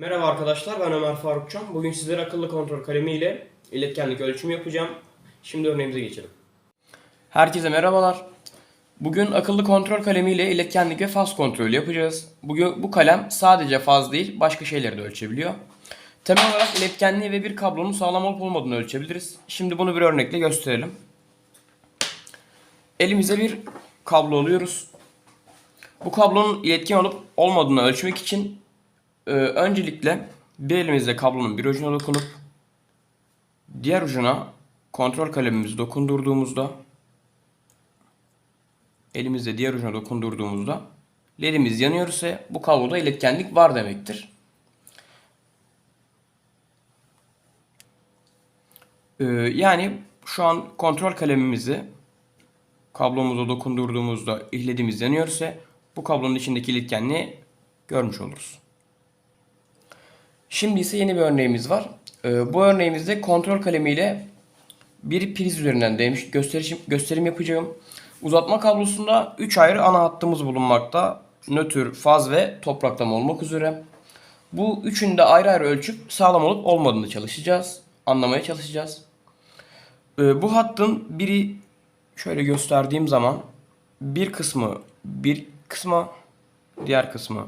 Merhaba arkadaşlar ben Ömer Farukcan. Bugün sizlere akıllı kontrol kalemi ile iletkenlik ölçümü yapacağım. Şimdi örneğimize geçelim. Herkese merhabalar. Bugün akıllı kontrol kalemi ile iletkenlik ve faz kontrolü yapacağız. Bugün bu kalem sadece faz değil başka şeyleri de ölçebiliyor. Temel olarak iletkenliği ve bir kablonun sağlam olup olmadığını ölçebiliriz. Şimdi bunu bir örnekle gösterelim. Elimize bir kablo alıyoruz. Bu kablonun iletken olup olmadığını ölçmek için ee, öncelikle bir elimizde kablonun bir ucuna dokunup diğer ucuna kontrol kalemimizi dokundurduğumuzda elimizde diğer ucuna dokundurduğumuzda ledimiz yanıyor ise bu kabloda iletkenlik var demektir. Ee, yani şu an kontrol kalemimizi kablomuza dokundurduğumuzda ledimiz yanıyor ise bu kablonun içindeki iletkenliği görmüş oluruz. Şimdi ise yeni bir örneğimiz var. Ee, bu örneğimizde kontrol kalemiyle bir priz üzerinden demiş gösterim, gösterim yapacağım. Uzatma kablosunda 3 ayrı ana hattımız bulunmakta. Nötr, faz ve topraklama olmak üzere. Bu üçünü de ayrı ayrı ölçüp sağlam olup olmadığını çalışacağız. Anlamaya çalışacağız. Ee, bu hattın biri şöyle gösterdiğim zaman bir kısmı bir kısma diğer kısmı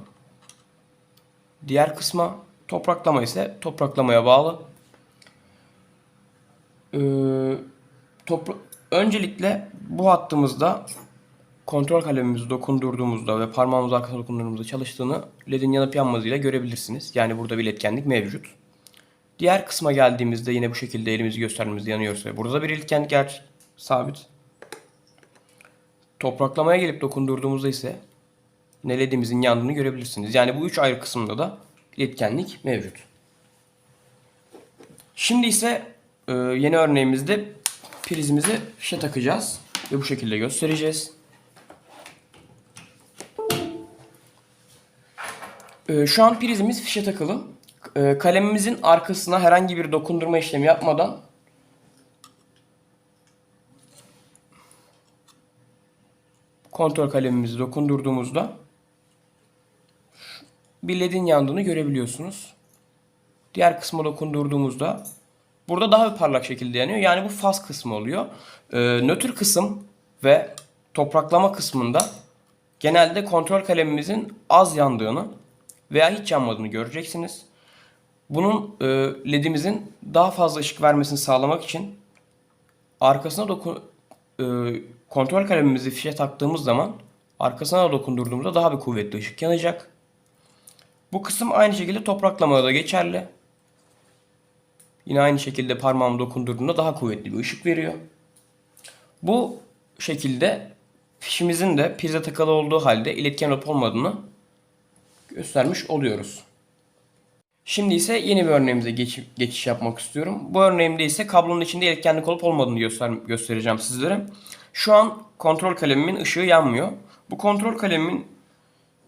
diğer kısma Topraklama ise topraklamaya bağlı. Ee, topra öncelikle bu hattımızda kontrol kalemimizi dokundurduğumuzda ve parmağımızı arkasına dokundurduğumuzda çalıştığını ledin yanıp yanmadığıyla görebilirsiniz. Yani burada bir iletkenlik mevcut. Diğer kısma geldiğimizde yine bu şekilde elimizi gösterdiğimizde yanıyorsa burada da bir iletkenlik yer sabit. Topraklamaya gelip dokundurduğumuzda ise yine ledimizin yandığını görebilirsiniz. Yani bu üç ayrı kısımda da iletkenlik mevcut. Şimdi ise e, yeni örneğimizde prizimizi fişe takacağız ve bu şekilde göstereceğiz. E, şu an prizimiz fişe takılı. E, kalemimizin arkasına herhangi bir dokundurma işlemi yapmadan kontrol kalemimizi dokundurduğumuzda bir ledin yandığını görebiliyorsunuz. Diğer kısma dokundurduğumuzda burada daha bir parlak şekilde yanıyor. Yani bu faz kısmı oluyor. Ee, nötr kısım ve topraklama kısmında genelde kontrol kalemimizin az yandığını veya hiç yanmadığını göreceksiniz. Bunun e, ledimizin daha fazla ışık vermesini sağlamak için arkasına doku e, kontrol kalemimizi fişe taktığımız zaman arkasına da dokundurduğumuzda daha bir kuvvetli ışık yanacak. Bu kısım aynı şekilde topraklamada da geçerli. Yine aynı şekilde parmağımı dokundurduğumda daha kuvvetli bir ışık veriyor. Bu şekilde fişimizin de prize takılı olduğu halde iletken olup olmadığını göstermiş oluyoruz. Şimdi ise yeni bir örneğimize geç, geçiş yapmak istiyorum. Bu örneğimde ise kablonun içinde iletkenlik olup olmadığını göster, göstereceğim sizlere. Şu an kontrol kalemimin ışığı yanmıyor. Bu kontrol kalemimin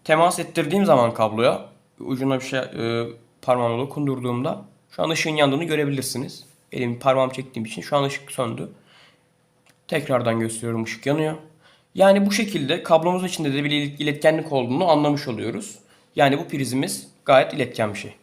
temas ettirdiğim zaman kabloya ucuna bir şey e, parmağımla dokundurduğumda şu an ışığın yandığını görebilirsiniz. Elimi parmağım çektiğim için şu an ışık söndü. Tekrardan gösteriyorum ışık yanıyor. Yani bu şekilde kablomuzun içinde de bir iletkenlik olduğunu anlamış oluyoruz. Yani bu prizimiz gayet iletken bir şey.